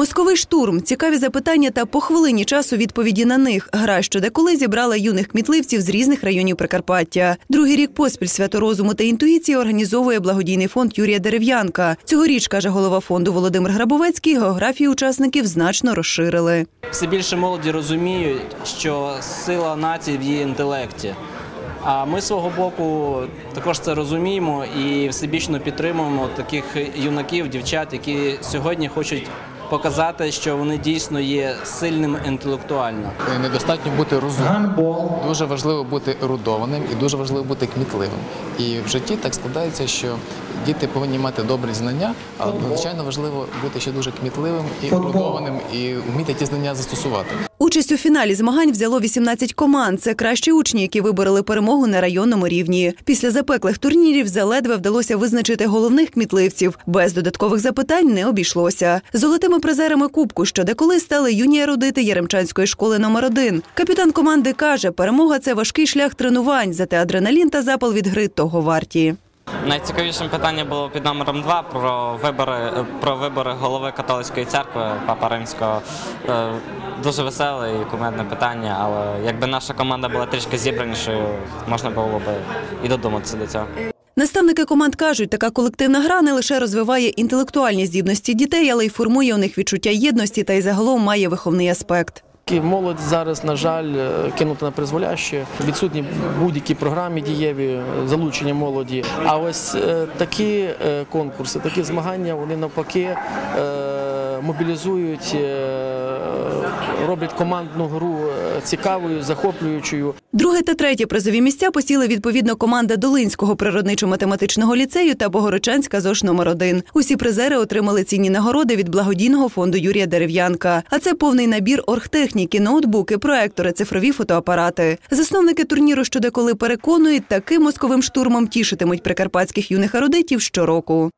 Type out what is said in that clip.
Московий штурм, цікаві запитання та по хвилині часу відповіді на них. Гра що деколи зібрала юних кмітливців з різних районів Прикарпаття. Другий рік поспіль свято розуму та інтуїції організовує благодійний фонд Юрія Дерев'янка. Цьогоріч каже голова фонду Володимир Грабовецький. Географію учасників значно розширили. Все більше молоді розуміють, що сила нації в її інтелекті. А ми свого боку також це розуміємо і всебічно підтримуємо таких юнаків, дівчат, які сьогодні хочуть показати, що вони дійсно є сильними інтелектуально. Недостатньо бути розумним. Дуже важливо бути ерудованим і дуже важливо бути кмітливим. І в житті так складається, що діти повинні мати добрі знання, але надзвичайно важливо бути ще дуже кмітливим і ерудованим і вміти ті знання застосувати. Участь у фіналі змагань взяло 18 команд. Це кращі учні, які вибороли перемогу на районному рівні. Після запеклих турнірів заледве вдалося визначити головних кмітливців. Без додаткових запитань не обійшлося. Золотими призерами кубку, що деколи стали юні ерудити Яремчанської школи номер 1 Капітан команди каже, перемога це важкий шлях тренувань, зате адреналін та запал від гри того варті. Найцікавішим питання було під номером 2 про вибори про вибори голови католицької церкви Папа Римського. Е, Дуже веселе і кумедне питання, але якби наша команда була трішки зібранішою, можна було б і додуматися до цього. Наставники команд кажуть, така колективна гра не лише розвиває інтелектуальні здібності дітей, але й формує у них відчуття єдності та й загалом має виховний аспект. Молодь зараз, на жаль, е, кинута на призволяще. Відсутні будь-які програми дієві, залучення молоді. А ось е, такі е, конкурси, такі змагання, вони навпаки мобілізують, роблять командну гру е, цікавою, захоплюючою. Друге та третє призові місця посіли відповідно команда Долинського природничо-математичного ліцею та Богородчанська ЗОШ номер 1 Усі призери отримали цінні нагороди від благодійного фонду Юрія Дерев'янка. А це повний набір оргтехніки, ноутбуки, проектори, цифрові фотоапарати. Засновники турніру щодеколи переконують, таким московим штурмом тішитимуть прикарпатських юних ерудитів щороку.